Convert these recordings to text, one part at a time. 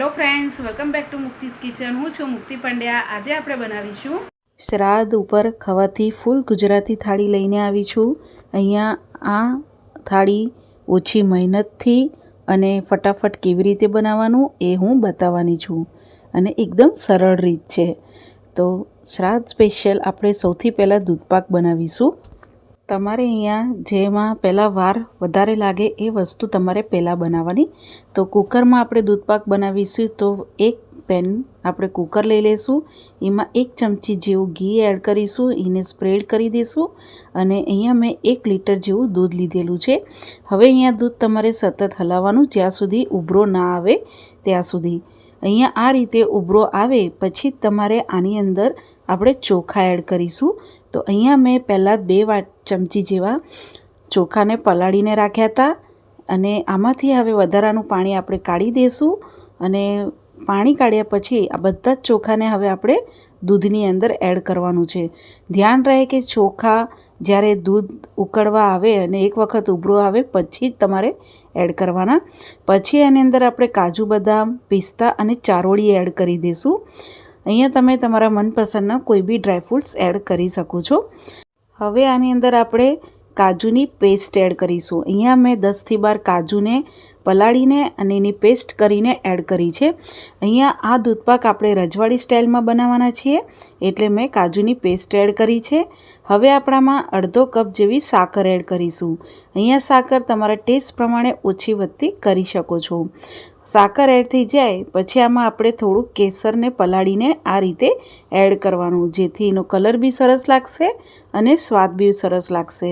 Hello friends, welcome back to મુક્તિસ kitchen. હું છું મુક્તિ પંડ્યા. આજે આપણે બનાવીશું શ્રાદ્ધ ઉપર ખવાતી ફૂલ ગુજરાતી થાળી લઈને આવી છું. અહીંયા આ થાળી ઓછી મહેનતથી અને ફટાફટ કેવી રીતે બનાવવાનું એ હું બતાવવાની છું. અને એકદમ સરળ રીત છે. તો શ્રાદ્ધ સ્પેશિયલ આપણે સૌથી પહેલાં દૂધપાક બનાવીશું. તમારે અહીંયા જેમાં પહેલાં વાર વધારે લાગે એ વસ્તુ તમારે પહેલાં બનાવવાની. તો કુકરમાં આપણે દૂધપાક બનાવીશું તો એક પેન આપણે કુકર લઈ લઈશું એમાં એક ચમચી જેવું ઘી એડ કરીશું, એને સ્પ્રેડ કરી દઈશું અને અહીંયા મેં એક લીટર જેવું દૂધ લીધેલું છે. હવે અહીંયા દૂધ તમારે સતત હલાવવાનું જ્યાં સુધી ઉભરો ના આવે ત્યાં સુધી. અહીંયા આ રીતે ઉભરો આવે પછી તમારે આની અંદર આપણે ચોખા એડ કરીશું. તો અહીંયા મેં પહેલાં બે વાટ ચમચી જેવા ચોખાને પલાળીને રાખ્યા હતા. અને આમાંથી હવે વધારાનું પાણી આપણે કાઢી દઈશું અને પાણી કાઢ્યા પછી આ બધા જ ચોખાને હવે આપણે દૂધની અંદર એડ કરવાનું છે. ધ્યાન રહે કે ચોખા જ્યારે દૂધ ઉકળવા આવે અને એક વખત ઉભરો આવે પછી જ તમારે એડ કરવાના. પછી એની અંદર આપણે કાજુ બદામ, પિસ્તા અને ચારોળી એડ કરી દઈશું અહીંયા તમે તમારા મનપસંદના કોઈ બી ડ્રાયફ્રૂટ્સ એડ કરી શકો છો. હવે આની અંદર આપણે કાજુની પેસ્ટ એડ કરીશું. અહીંયા મેં દસથી બાર કાજુને પલાળીને અને એની પેસ્ટ કરીને એડ કરી છે. અહીંયા આ દૂધપાક આપણે રજવાડી સ્ટાઇલમાં બનાવવાના છીએ, એટલે મેં કાજુની પેસ્ટ એડ કરી છે. હવે આપણામાં અડધો કપ જેવી સાકર એડ કરીશું. અહીંયા સાકર તમારા ટેસ્ટ પ્રમાણે ઓછી વધતી કરી શકો છો. સાકર એડ થઈ જાય, પછી આમાં આપણે થોડુંક કેસરને પલાળીને આ રીતે એડ કરવાનું, જેથી એનો કલર બી સરસ લાગશે અને સ્વાદ બી સરસ લાગશે.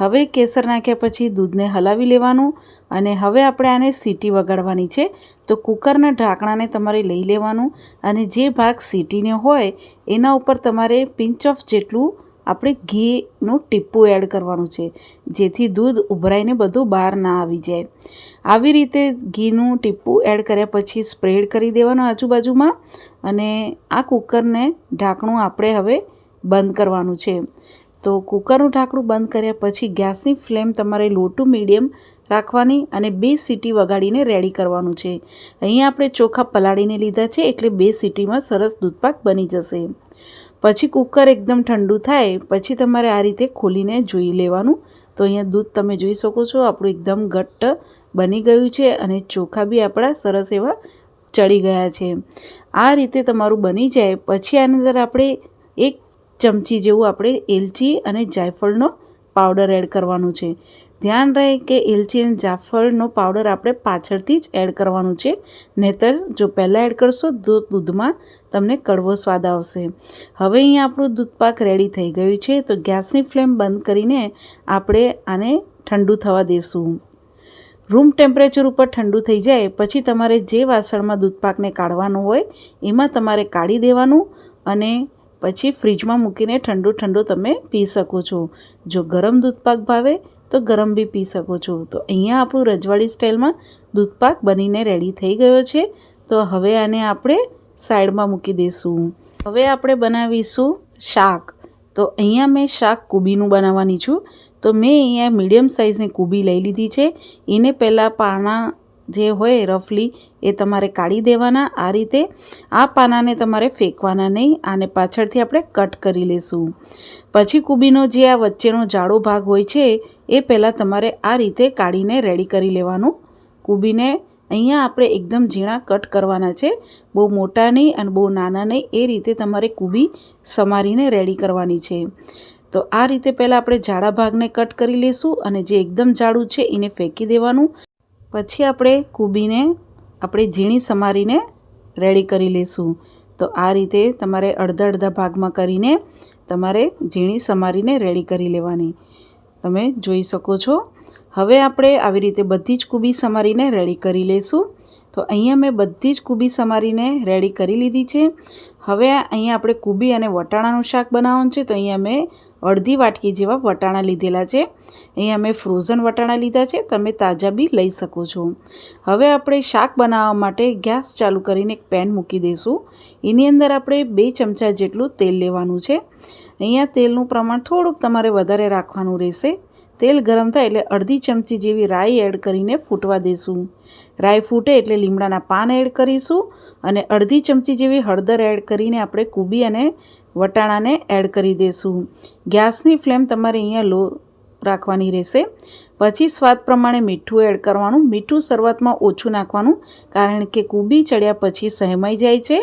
હવે કેસર નાખ્યા પછી દૂધને હલાવી લેવાનું અને હવે આપણે આને સીટી વગાડવાની છે. તો કુકરના ઢાંકણાને તમારે લઈ લેવાનું અને જે ભાગ સીટીને હોય, એના ઉપર તમારે પિંચ ઓફ જેટલું આપણે ઘીનું ટીપું એડ કરવાનું છે, જેથી દૂધ ઉભરાઈને બધું બહાર ના આવી જાય. આવી રીતે ઘીનું ટીપું એડ કર્યા પછી સ્પ્રેડ કરી દેવાનું આજુબાજુમાં અને આ કૂકરને ઢાંકણું આપણે હવે બંધ કરવાનું છે. તો કૂકરનું ઢાંકણું બંધ કર્યા પછી ગેસની ફ્લેમ તમારે લો ટુ મીડિયમ રાખવાની અને બે સીટી વગાડીને રેડી કરવાનું છે. અહીંયા આપણે ચોખા પલાળીને લીધા છે એટલે બે સીટીમાં સરસ દૂધપાક બની જશે. પછી કુકર એકદમ ઠંડુ થાય, પછી તમારે આ રીતે ખોલીને જોઈ લેવાનું. તો અહીંયા દૂધ તમે જોઈ શકો છો, આપણું એકદમ ઘટ્ટ બની ગયું છે અને ચોખા બી આપણા સરસ એવા ચડી ગયા છે. આ રીતે તમારું બની જાય. પછી આની અંદર આપણે એક ચમચી જેવું આપણે એલચી અને જાયફળનો પાવડર એડ કરવાનું છે. ધ્યાન રહે કે એલચી અને જાફળનો પાવડર આપણે પાછળથી જ એડ કરવાનું છે. નહીતર જો પહેલાં એડ કરશો તો દૂધમાં તમને કડવો સ્વાદ આવશે. હવે અહીંયા આપણું દૂધપાક રેડી થઈ ગયું છે. તો ગેસની ફ્લેમ બંધ કરીને આપણે આને ઠંડુ થવા દઈશું રૂમ ટેમ્પરેચર ઉપર ઠંડુ થઈ જાય, પછી તમારે જે વાસણમાં દૂધપાકને કાઢવાનું હોય, એમાં તમારે કાઢી દેવાનું અને પછી ફ્રીજમાં મૂકીને ઠંડુ ઠંડુ તમે પી શકો છો. જો ગરમ દૂધપાક ભાવે, તો ગરમ બી પી શકો છો. તો અહીંયા આપણું રજવાડી સ્ટાઇલમાં દૂધપાક બનીને રેડી થઈ ગયો છે. તો હવે આને આપણે સાઈડમાં મૂકી દઈશું હવે આપણે બનાવીશું શાક. તો અહીંયા મેં શાક કુબીનું બનાવવાની છું. તો મેં અહીંયા મીડિયમ સાઇઝની કુબી લઈ લીધી છે. એને પહેલાં પાના જે હોય રફલી, એ તમારે કાઢી દેવાના. આ રીતે આ પાનાને તમારે ફેંકવાના નહીં. આને પાછળથી આપણે કટ કરી લેશું. પછી કુબીનો જે આ વચ્ચેનો જાડો ભાગ હોય છે, એ પહેલાં તમારે આ રીતે કાઢીને રેડી કરી લેવાનું. કુબીને અહીંયા આપણે એકદમ ઝીણા કટ કરવાના છે. બહુ મોટા નહીં અને બહુ નાના નહીં. એ રીતે તમારે કુબી સમારીને રેડી કરવાની છે. તો આ રીતે પહેલાં આપણે જાડા ભાગને કટ કરી લઈશું અને જે એકદમ જાડું છે, એને ફેંકી દેવાનું. પછી આપણે કુબીને, આપણે ઝીણી સમારીને રેડી કરી લઈશું. તો આ રીતે તમારે અડધા અડધા ભાગમાં કરીને તમારે ઝીણી સમારીને રેડી કરી લેવાની. તમે જોઈ શકો છો. હવે આપણે આવી રીતે બધી જ કુબી સમારીને રેડી કરી લઈશું. તો અહીંયા મેં બધી જ કુબી સમારીને રેડી કરી લીધી છે. હવે અહીંયા આપણે કુબી અને વટાણાનું શાક બનાવવાનું છે. તો અહીંયા મેં અડધી વાટકી જેવા વટાણા લીધેલા છે. અહીંયા મેં ફ્રોઝન વટાણા લીધા છે. તમે તાજા બી લઈ શકો છો. હવે આપણે શાક બનાવવા માટે ગેસ ચાલુ કરીને એક પેન મૂકી દઈશું. એની અંદર આપણે બે ચમચા જેટલું તેલ લેવાનું છે. અહીંયા તેલનું પ્રમાણ થોડુંક તમારે વધારે રાખવાનું રહેશે. તેલ ગરમ થાય એટલે અડધી ચમચી જેવી રાઈ એડ કરીને ફૂટવા દેશું. રાઈ ફૂટે એટલે લીમડાના પાન એડ કરીશું અને અડધી ચમચી જેવી હળદર એડ કરીને આપણે કૂબી અને વટાણાને એડ કરી દઈશું ગેસની ફ્લેમ તમારે અહીંયા લો રાખવાની રહેશે. પછી સ્વાદ પ્રમાણે મીઠું એડ કરવાનું. મીઠું શરૂઆતમાં ઓછું નાખવાનું કારણ કે કૂબી ચડ્યા પછી સહેમાઈ જાય છે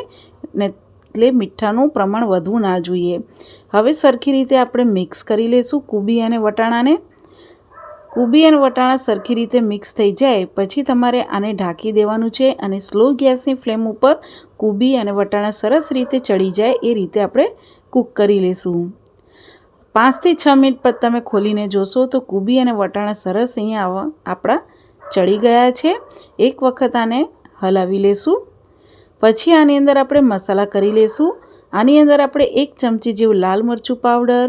ને એટલે મીઠાનું પ્રમાણ વધવું ના જોઈએ. હવે સરખી રીતે આપણે મિક્સ કરી લઈશું કૂબી અને વટાણાને. કૂબી અને વટાણા સરખી રીતે મિક્સ થઈ જાય, પછી તમારે આને ઢાંકી દેવાનું છે અને સ્લો ગેસની ફ્લેમ ઉપર કૂબી અને વટાણા સરસ રીતે ચડી જાય એ રીતે આપણે કૂક કરી લઈશું પાંચથી છ મિનિટ પર તમે ખોલીને જોશો તો કૂબી અને વટાણા સરસ અહીંયા આપણા ચડી ગયા છે. એક વખત આને હલાવી લેશું. પછી આની અંદર આપણે મસાલા કરી લેશું. આની અંદર આપણે એક ચમચી જેવું લાલ મરચું પાવડર,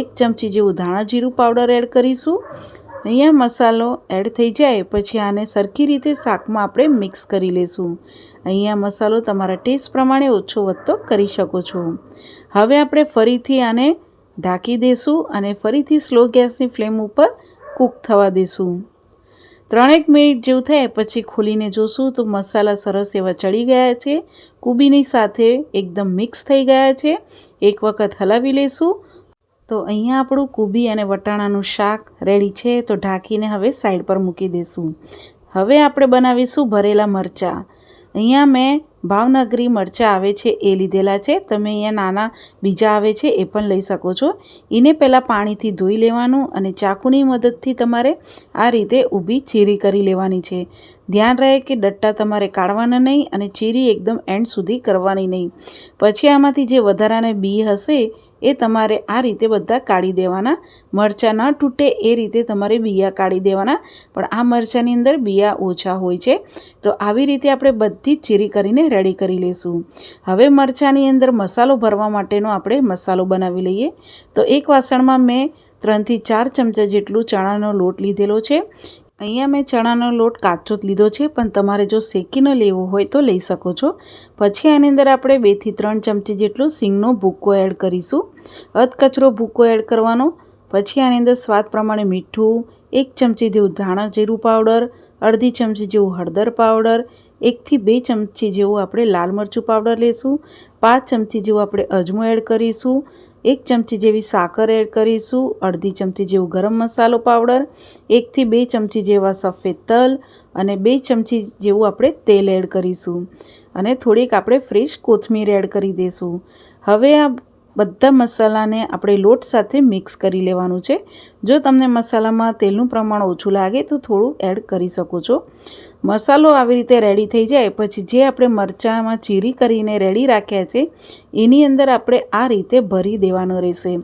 એક ચમચી જેવું ધાણા જીરું પાવડર એડ કરીશું. અહીંયા મસાલો એડ થઈ જાય, પછી આને સરખી રીતે શાકમાં આપણે મિક્સ કરી લેશું. અહીંયા મસાલો તમારા ટેસ્ટ પ્રમાણે ઓછો વધતો કરી શકો છો. હવે આપણે ફરીથી આને ઢાંકી દેશું અને ફરીથી સ્લો ગેસની ફ્લેમ ઉપર કૂક થવા દેશું. ત્રણેક મિનિટ જેવું થાય, પછી ખોલીને જોશું તો મસાલા સરસ એવા ચડી ગયા છે. કૂબીની સાથે એકદમ મિક્સ થઈ ગયા છે. એક વખત હલાવી લઈશું તો અહીંયા આપણું કૂબી અને વટાણાનું શાક રેડી છે, તો ઢાંકીને હવે સાઈડ પર મૂકી દઈશું હવે આપણે બનાવીશું ભરેલા મરચાં. અહીંયા મેં ભાવનગરી મરચાં આવે છે એ લીધેલા છે. તમે અહીંયા નાના બીજા આવે છે એ પણ લઈ શકો છો. એને પહેલાં પાણીથી ધોઈ લેવાનું અને ચાકુની મદદથી તમારે આ રીતે ઊભી ચીરી કરી લેવાની છે. ધ્યાન રહે કે ડટ્ટા તમારે કાઢવાના નહીં અને ચીરી એકદમ એન્ડ સુધી કરવાની નહીં. પછી આમાંથી જે વધારાને બી હશે એ તમારે આ રીતે બધા કાઢી દેવાના. મરચાં ન તૂટે એ રીતે તમારે બિયા કાઢી દેવાના. પણ આ મરચાંની અંદર બિયા ઓછા હોય છે. તો આવી રીતે આપણે બધી જ ચીરી કરીને રેડી કરી લઈશું હવે મરચાંની અંદર મસાલો ભરવા માટેનો આપણે મસાલો બનાવી લઈએ. તો એક વાસણમાં મેં ત્રણથી ચાર ચમચા જેટલું ચણાનો લોટ લીધેલો છે. અહીંયા મેં ચણાનો લોટ કાચો જ લીધો છે, પણ તમારે જો શેકીને લેવો હોય તો લઈ શકો છો. પછી આની અંદર આપણે બેથી ત્રણ ચમચી જેટલો સિંગનો ભૂક્કો એડ કરીશું. અધકચરો ભૂક્કો એડ કરવાનો. પછી આની અંદર સ્વાદ પ્રમાણે મીઠું, એક ચમચી જેવું ધાણા જીરું પાવડર, અડધી ચમચી જેવું હળદર પાવડર એકથી બે ચમચી જેવું આપણે લાલ મરચું પાવડર લેશું, પાંચ ચમચી જેવું આપણે અજમો એડ કરીશું એક ચમચી જેવી સાકર એડ કરીશું, અડધી ચમચી જેવું ગરમ મસાલો પાવડર, એકથી બે ચમચી જેવા સફેદ તલ અને બે ચમચી જેવું આપણે તેલ એડ કરીશું. અને થોડીક આપણે ફ્રેશ કોથમીર એડ કરી દઈશું હવે આ બધા મસાલાને આપણે લોટ સાથે મિક્સ કરી લેવાનું છે. જો તમને મસાલામાં તેલનું પ્રમાણ ઓછું લાગે તો થોડું એડ કરી શકો છો. મસાલો આવી રીતે રેડી થઈ જાય, પછી જે આપણે મરચાંમાં ચીરી કરીને રેડી રાખ્યા છે, એની અંદર આપણે આ રીતે ભરી દેવાનો રહેશે.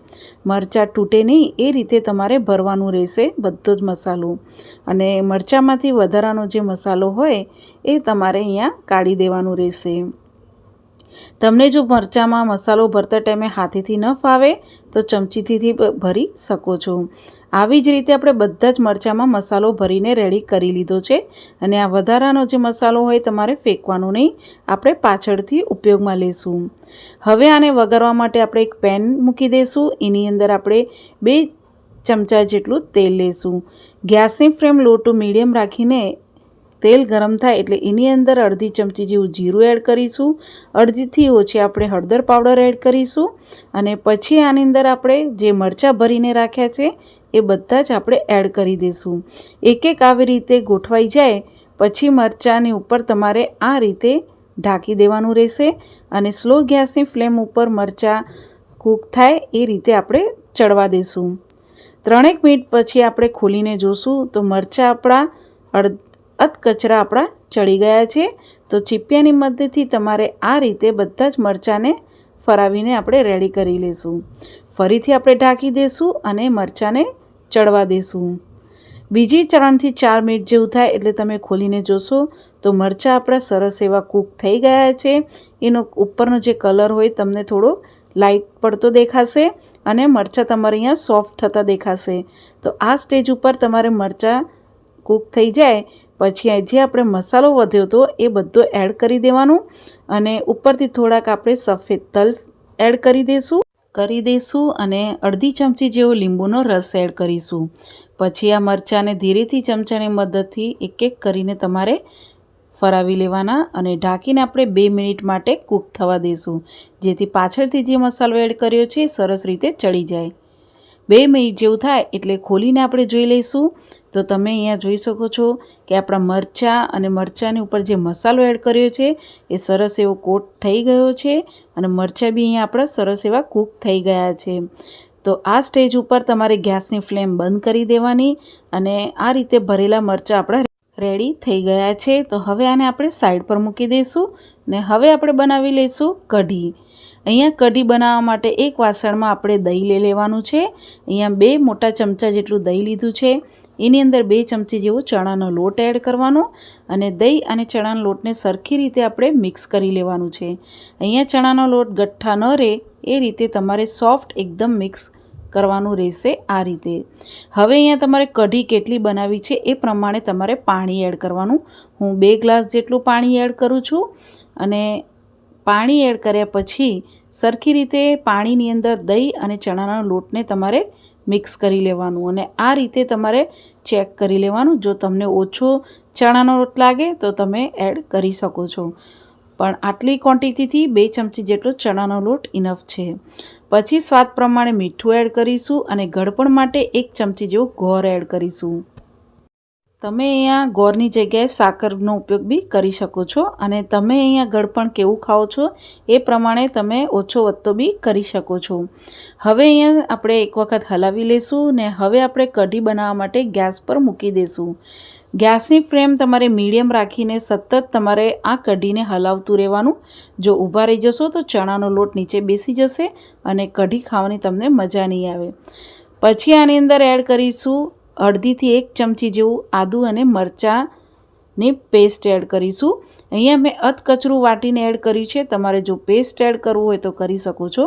મરચાં તૂટે નહીં, એ રીતે તમારે ભરવાનું રહેશે બધો જ મસાલો. અને મરચાંમાંથી વધારાનો જે મસાલો હોય, એ તમારે અહીંયા કાઢી દેવાનું રહેશે. તમને જો મરચાંમાં મસાલો ભરતા ટાઈમે હાથેથી ન ફાવે, તો ચમચીથી ભરી શકો છો. આવી જ રીતે આપણે બધા જ મરચાંમાં મસાલો ભરીને રેડી કરી લીધો છે અને આ વધારાનો જે મસાલો હોય તમારે ફેંકવાનો નહીં, આપણે પાછળથી ઉપયોગમાં લેશું. હવે આને વઘારવા માટે આપણે એક પેન મૂકી દઈશું એની અંદર આપણે બે ચમચા જેટલું તેલ લેશું. ગેસની ફ્લેમ લો ટુ મીડિયમ રાખીને તેલ ગરમ થાય એટલે એની અંદર અડધી ચમચી જેવું જીરું એડ કરીશું. અડધીથી ઓછી આપણે હળદર પાવડર એડ કરીશું અને પછી આની અંદર આપણે જે મરચાં ભરીને રાખ્યા છે એ બધા જ આપણે એડ કરી દઈશું એક એક આવી રીતે ગોઠવાઈ જાય પછી મરચાંની ઉપર તમારે આ રીતે ઢાંકી દેવાનું રહેશે અને સ્લો ગેસની ફ્લેમ ઉપર મરચાં કૂક થાય એ રીતે આપણે ચડવા દઈશું ત્રણેક મિનિટ પછી આપણે ખોલીને જોશું તો મરચાં આપણા અડ અધકચરા આપણા ચડી ગયા છે. તો ચીપિયાની મદદથી તમારે આ રીતે બધા જ મરચાંને ફરાવીને આપણે રેડી કરી લઈશું ફરીથી આપણે ઢાંકી દઈશું અને મરચાંને ચડવા દઈશું બીજી ત્રણથી ચાર મિનિટ જેવું થાય એટલે તમે ખોલીને જોશો તો મરચાં આપણા સરસ એવા કૂક થઈ ગયા છે. એનો ઉપરનો જે કલર હોય તમને થોડો લાઇટ પડતો દેખાશે અને મરચાં તમારે અહીંયા સોફ્ટ થતા દેખાશે. તો આ સ્ટેજ ઉપર તમારે મરચાં કૂક થઈ જાય, પછી જે આપણે મસાલો વધ્યો હતો એ બધો એડ કરી દેવાનું અને ઉપરથી થોડાક આપણે સફેદ તલ એડ કરી દઈશું કરી દઈશું અને અડધી ચમચી જેવો લીંબુનો રસ એડ કરીશું. પછી આ મરચાંને ધીરેથી ચમચાની મદદથી એક એક કરીને તમારે ફરાવી લેવાના અને ઢાંકીને આપણે બે મિનિટ માટે કૂક થવા દઈશું જેથી પાછળથી જે મસાલો એડ કર્યો છે સરસ રીતે ચડી જાય. બે મિનિટ જેવું થાય એટલે ખોલીને આપણે જોઈ લઈશું. તો તમે અહીંયા જોઈ શકો છો કે આપણા મરચાં અને મરચાંની ઉપર જે મસાલો એડ કર્યો છે, એ સરસ એવો કોટ થઈ ગયો છે અને મરચાં બી અહીંયા આપણા સરસ એવા કૂક થઈ ગયા છે. તો આ સ્ટેજ ઉપર તમારે ગેસની ફ્લેમ બંધ કરી દેવાની અને આ રીતે ભરેલા મરચાં આપણા રેડી થઈ ગયા છે. તો હવે આને આપણે સાઈડ પર મૂકી દઈશું ને હવે આપણે બનાવી લઈશું કઢી. અહીંયા કઢી બનાવવા માટે એક વાસણમાં આપણે દહીં લઈ લેવાનું છે. અહીંયા બે મોટા ચમચા જેટલું દહીં લીધું છે. એની અંદર બે ચમચી જેવો ચણાનો લોટ એડ કરવાનો અને દહીં અને ચણાના લોટને સરખી રીતે આપણે મિક્સ કરી લેવાનું છે. અહીંયા ચણાનો લોટ ગઠ્ઠા ન રહે, એ રીતે તમારે સોફ્ટ એકદમ મિક્સ કરવાનું રહેશે આ રીતે. હવે અહીંયા તમારે કઢી કેટલી બનાવી છે એ પ્રમાણે તમારે પાણી એડ કરવાનું. હું બે ગ્લાસ જેટલું પાણી એડ કરું છું અને પાણી એડ કર્યા પછી સરખી રીતે પાણીની અંદર દહીં અને ચણાના લોટને તમારે મિક્સ કરી લેવાનું અને આ રીતે તમારે ચેક કરી લેવાનું. જો તમને ઓછો ચણાનો રોટ લાગે તો તમે એડ કરી શકો છો. પણ આટલી ક્વોન્ટિટીથી બે ચમચી જેટલો ચણાનો લોટ ઇનફ છે. પછી સ્વાદ પ્રમાણે મીઠું એડ કરીશું અને ગળપણ માટે એક ચમચી જેવું ગોળ એડ કરીશું. તમે અહીંયા ગોળની જગ્યાએ સાકરનો ઉપયોગ બી કરી શકો છો અને તમે અહીંયા ગળપણ કેવું ખાઓ છો એ પ્રમાણે તમે ઓછો વધતો બી કરી શકો છો. હવે અહીંયા આપણે એક વખત હલાવી લઈશું ને હવે આપણે કઢી બનાવવા માટે ગેસ પર મૂકી દઈશું ગેસની ફ્લેમ તમારે મીડિયમ રાખીને સતત તમારે આ કઢીને હલાવતું રહેવાનું. જો ઊભા રહી જશો તો ચણાનો લોટ નીચે બેસી જશે અને કઢી ખાવાની તમને મજા નહીં આવે. પછી આની અંદર એડ કરીશું અડધીથી એક ચમચી જેવું આદું અને મરચાંની પેસ્ટ એડ કરીશું. અહીંયા મેં અધકચરું વાટીને એડ કર્યું છે. તમારે જો પેસ્ટ એડ કરવું હોય તો કરી શકો છો.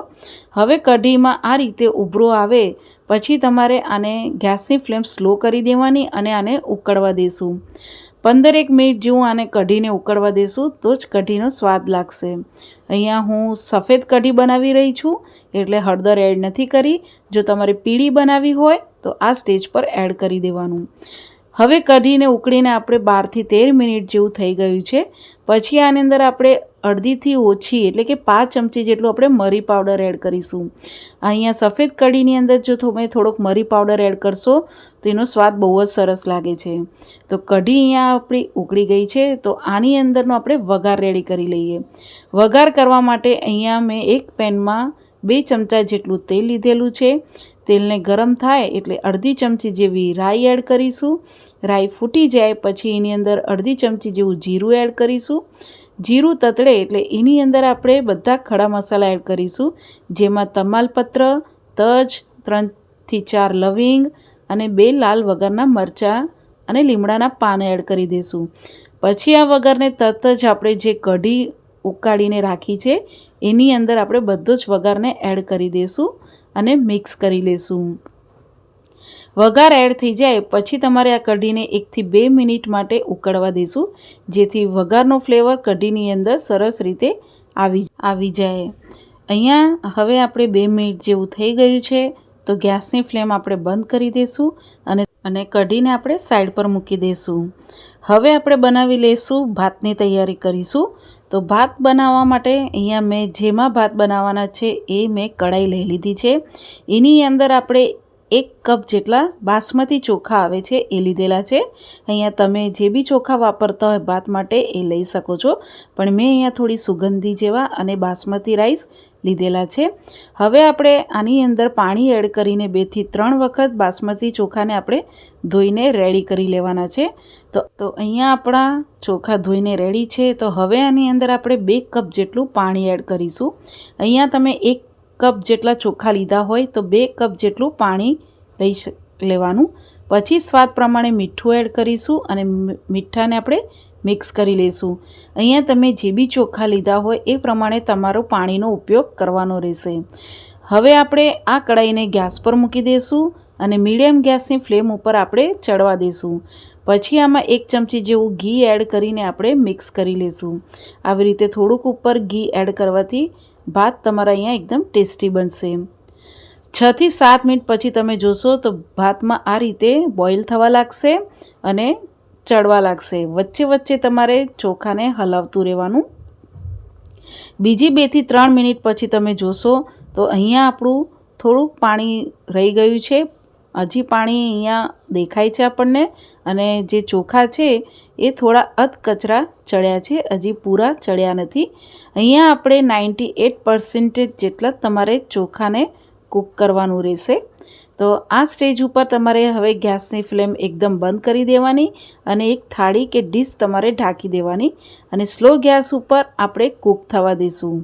હવે કઢીમાં આ રીતે ઉભરો આવે, પછી તમારે આને ગેસની ફ્લેમ સ્લો કરી દેવાની અને આને ઉકળવા દેશું. પંદરેક મિનિટ જેવું આને કઢીને ઉકળવા દેશું તો જ કઢીનો સ્વાદ લાગશે. અહીંયા હું સફેદ કઢી બનાવી રહી છું, એટલે હળદર એડ નથી કરી. જો તમારે પીળી બનાવી હોય તો આ સ્ટેજ પર એડ કરી દેવાનું. હવે કઢીને ઉકળીને આપણે બારથી તેર મિનિટ જેવું થઈ ગયું છે. પછી આની અંદર આપણે અડધીથી ઓછી એટલે કે પાંચ ચમચી જેટલું આપણે મરી પાવડર એડ કરીશું. અહીંયા સફેદ કઢીની અંદર જો તમે થોડોક મરી પાવડર એડ કરશો, તો એનો સ્વાદ બહુ જ સરસ લાગે છે. તો કઢી અહીંયા આપણી ઉકળી ગઈ છે. તો આની અંદરનો આપણે વઘાર રેડી કરી લઈએ. વઘાર કરવા માટે અહીંયા મેં એક પેનમાં બે ચમચા જેટલું તેલ લીધેલું છે. તેલને ગરમ થાય એટલે અડધી ચમચી જેવી રાઈ એડ કરીશું. રાઈ ફૂટી જાય પછી એની અંદર અડધી ચમચી જેવું જીરું એડ કરીશું. જીરું તતડે એટલે એની અંદર આપણે બધા ખડા મસાલા એડ કરીશું, જેમાં તમાલપત્ર, તજ, ત્રણથી ચાર લવિંગ અને બે લાલ વગરના મરચાં અને લીમડાના પાન એડ કરી દઈશું પછી આ વગરને તરત જ આપણે જે કઢી ઉકાળીને રાખી છે, એની અંદર આપણે બધો જ વઘારને એડ કરી દઈશું અને મિક્સ કરી લઈશું વઘાર એડ થઈ જાય પછી તમારે આ કઢીને એકથી બે મિનિટ માટે ઉકળવા દઈશું જેથી વઘારનો ફ્લેવર કઢીની અંદર સરસ રીતે આવી આવી જાય. અહીંયા હવે આપણે બે મિનિટ જેવું થઈ ગયું છે, તો ગેસની ફ્લેમ આપણે બંધ કરી દઈશું અને અને કઢીને આપણે સાઈડ પર મૂકી દઈશું હવે આપણે બનાવી લઈશું ભાતની તૈયારી કરીશું. તો ભાત બનાવવા માટે અહીંયા મેં જેમાં ભાત બનાવવાના છે એ મેં કઢાઈ લઈ લીધી છે. એની અંદર આપણે એક કપ જેટલા બાસમતી ચોખા આવે છે એ લીધેલા છે. અહીંયા તમે જે બી ચોખા વાપરતા હોય ભાત માટે એ લઈ શકો છો. પણ મેં અહીંયા થોડી સુગંધી જેવા અને બાસમતી રાઈસ લીધેલા છે. હવે આપણે આની અંદર પાણી એડ કરીને બેથી ત્રણ વખત બાસમતી ચોખાને આપણે ધોઈને રેડી કરી લેવાના છે. તો તો અહીંયા આપણા ચોખા ધોઈને રેડી છે. તો હવે આની અંદર આપણે બે કપ જેટલું પાણી એડ કરીશું. અહીંયા તમે એક કપ જેટલા ચોખા લીધા હોય તો બે કપ જેટલું પાણી લઈ લેવાનું. પછી સ્વાદ પ્રમાણે મીઠું એડ કરીશું અને મીઠાને આપણે મિક્સ કરી લઈશું અહીંયા તમે જે બી ચોખા લીધા હોય એ પ્રમાણે તમારો પાણીનો ઉપયોગ કરવાનો રહેશે. હવે આપણે આ કડાઈને ગેસ પર મૂકી દઈશું અને મીડિયમ ગેસની ફ્લેમ ઉપર આપણે ચડવા દઈશું પછી આમાં એક ચમચી જેવું ઘી એડ કરીને આપણે મિક્સ કરી લઈશું આવી રીતે થોડુંક ઉપર ઘી એડ કરવાથી ભાત તમારા અહીંયા એકદમ ટેસ્ટી બનશે છથી સાત મિનિટ પછી તમે જોશો તો ભાતમાં આ રીતે બોઇલ થવા લાગશે અને ચડવા લાગશે. વચ્ચે વચ્ચે તમારે ચોખાને હલાવતું રહેવાનું. બીજી બેથી ત્રણ મિનિટ પછી તમે જોશો તો અહીંયા આપણું થોડું પાણી રહી ગયું છે. હજી પાણી અહીંયા દેખાય છે આપણને અને જે ચોખા છે એ થોડા અધકચરા ચડ્યા છે, હજી પૂરા ચડ્યા નથી. અહીંયા આપણે નાઇન્ટી એટ પર્સન્ટેજ જેટલા તમારે ચોખાને કૂક કરવાનું રહેશે. તો આ સ્ટેજ ઉપર તમારે હવે ગેસની ફ્લેમ એકદમ બંધ કરી દેવાની અને એક થાળી કે ડીશ તમારે ઢાંકી દેવાની અને સ્લો ગેસ ઉપર આપણે કૂક થવા દઈશું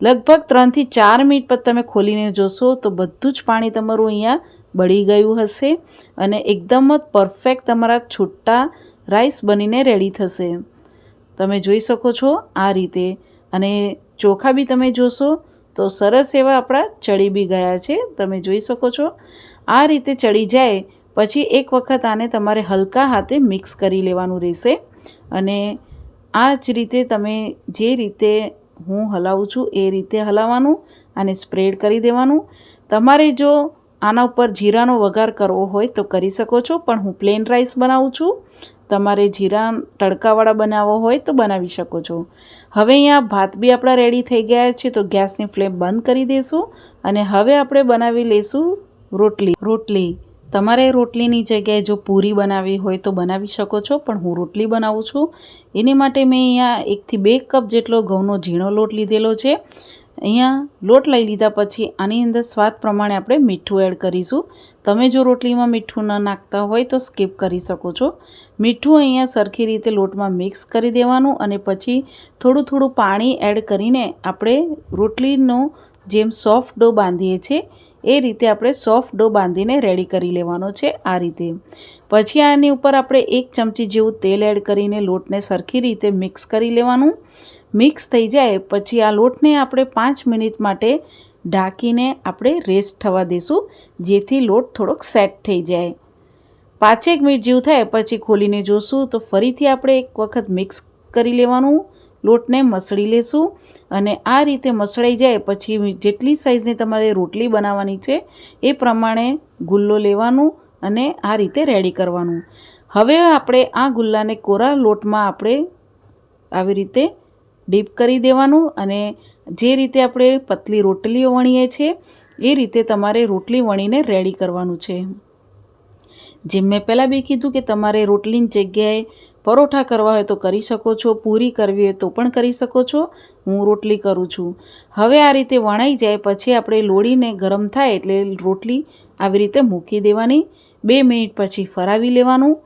લગભગ ત્રણથી ચાર મિનિટ પર તમે ખોલીને જોશો તો બધું જ પાણી તમારું અહીંયા બળી ગયું હશે અને એકદમ જ પરફેક્ટ તમારા છૂટા રાઈસ બનીને રેડી થશે. તમે જોઈ શકો છો આ રીતે. અને ચોખા બી તમે જોશો તો સરસ એવા આપણા ચડી બી ગયા છે. તમે જોઈ શકો છો આ રીતે ચડી જાય પછી એક વખત આને તમારે હલકા હાથે મિક્સ કરી લેવાનું રહેશે. અને આ જ રીતે તમે જે રીતે હું હલાવું છું એ રીતે હલાવવાનું અને સ્પ્રેડ કરી દેવાનું. તમારે જો આના ઉપર જીરાનો વઘાર કરવો હોય તો કરી શકો છો, પણ હું પ્લેન રાઈસ બનાવું છું. તમારે જીરા તડકાવાળા બનાવવો હોય તો બનાવી શકો છો. હવે અહીંયા ભાત બી આપણા રેડી થઈ ગયા છે, તો ગેસની ફ્લેમ બંધ કરી દઈશું અને હવે આપણે બનાવી લઈશું રોટલી. રોટલી. તમારે રોટલીની જગ્યાએ જો પૂરી બનાવવી હોય તો બનાવી શકો છો, પણ હું રોટલી બનાવું છું. એની માટે મેં અહીંયા એકથી બે કપ જેટલો ઘઉંનો ઝીણો લોટ લીધેલો છે. અહીંયા લોટ લઈ લીધા પછી આની અંદર સ્વાદ પ્રમાણે આપણે મીઠું એડ કરીશું. તમે જો રોટલીમાં મીઠું ન નાખતા હોય તો સ્કીપ કરી શકો છો. મીઠું અહીંયા સરખી રીતે લોટમાં મિક્સ કરી દેવાનું અને પછી થોડું થોડું પાણી એડ કરીને આપણે રોટલીનો જેમ સોફ્ટ ડો બાંધીએ છીએ, એ રીતે આપણે સોફ્ટ ડો બાંધીને રેડી કરી લેવાનો છે આ રીતે. પછી આની ઉપર આપણે એક ચમચી જેવું તેલ એડ કરીને લોટને સરખી રીતે મિક્સ કરી લેવાનું. મિક્સ થઈ જાય, પછી આ લોટને આપણે પાંચ મિનિટ માટે ઢાંકીને આપણે રેસ્ટ થવા દઈશું જેથી લોટ થોડોક સેટ થઈ જાય. પાંચેક મિનિટ જેવું થાય, પછી ખોલીને જોશું, તો ફરીથી આપણે એક વખત મિક્સ કરી લેવાનું. લોટને મસળી લેશું અને આ રીતે મસળાઈ જાય, પછી જેટલી સાઇઝની તમારે રોટલી બનાવવાની છે, એ પ્રમાણે ગુલ્લો લેવાનું અને આ રીતે રેડી કરવાનું. હવે આપણે આ ગુલ્લાને કોરા લોટમાં આપણે આવી રીતે ડીપ કરી દેવાનું અને જે રીતે આપણે પતલી રોટલીઓ વણીએ છીએ, એ રીતે તમારે રોટલી વણીને રેડી કરવાનું છે. જેમ મેં પહેલાં બી કીધું કે તમારે રોટલીની જગ્યાએ પરોઠા કરવા હોય તો કરી શકો છો, પૂરી કરવી હોય તો પણ કરી શકો છો, હું રોટલી કરું છું. હવે આ રીતે વણાઈ જાય પછી આપણે લોળીને ગરમ થાય એટલે રોટલી આવી રીતે મૂકી દેવાની. બે મિનિટ પછી ફરાવી લેવાનું.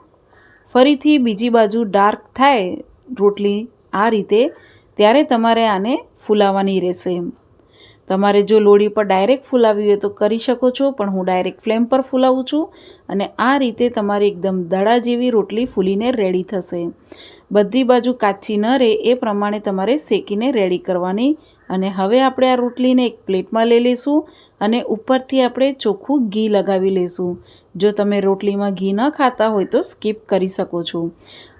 ફરીથી બીજી બાજુ ડાર્ક થાય રોટલી આ રીતે ત્યારે તમારે આને ફૂલાવવાની રહેશે તમારે જો લોડી પર ડાયરેક્ટ ફૂલાવી હોય તો કરી શકો છો, પણ હું ડાયરેક્ટ ફ્લેમ પર ફૂલાવું છું અને આ રીતે તમારી એકદમ દડા જેવી રોટલી ફૂલીને રેડી થશે બધી બાજુ કાચી ન રહે એ પ્રમાણે તમારે શેકીને રેડી કરવાની. અને હવે આપણે આ રોટલીને એક પ્લેટમાં લઈ લઈશું અને ઉપરથી આપણે ચોખ્ખું ઘી લગાવી લઈશું. જો તમે રોટલીમાં ઘી ન ખાતા હોય તો સ્કીપ કરી શકો છો.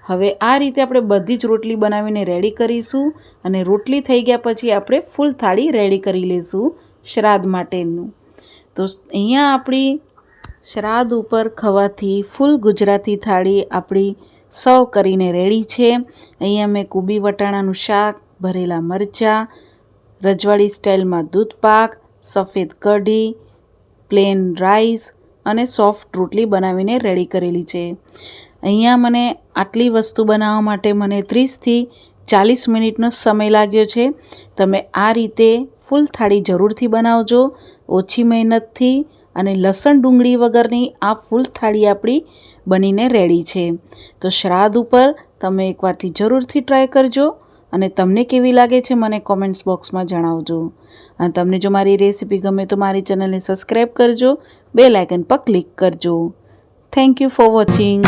હવે આ રીતે આપણે બધી જ રોટલી બનાવીને રેડી કરીશું અને રોટલી થઈ ગયા પછી આપણે ફૂલ થાળી રેડી કરી લઈશું શ્રાદ્ધ માટેનું. તો અહીંયા આપણી શ્રાદ્ધ ઉપર ખવાથી ફૂલ ગુજરાતી થાળી આપણી સર્વ કરીને રેડી છે. અહીંયા મેં કુબી વટાણાનું શાક, ભરેલા મરચાં, રજવાડી સ્ટાઇલમાં દૂધ પાક, સફેદ કઢી, પ્લેન રાઈસ અને સોફ્ટ રોટલી બનાવીને રેડી કરેલી છે. અહીંયા મને આટલી વસ્તુ બનાવવા માટે મને ત્રીસથી ચાલીસ મિનિટનો સમય લાગ્યો છે. તમે આ રીતે ફૂલ થાળી જરૂરથી બનાવજો, ઓછી મહેનતથી અને લસણ ડુંગળી વગરની આ ફૂલ થાળી આપણી બનીને રેડી છે. તો શ્રાદ્ધ ઉપર તમે એકવારથી જરૂરથી ટ્રાય કરજો અને તમને કેવી લાગે છે મને કોમેન્ટ્સ બોક્સમાં જણાવજો. અને તમને જો મારી રેસિપી ગમે તો મારી ચેનલને સબસ્ક્રાઈબ કરજો બે લાઇકન પર ક્લિક કરજો. Thank you for watching.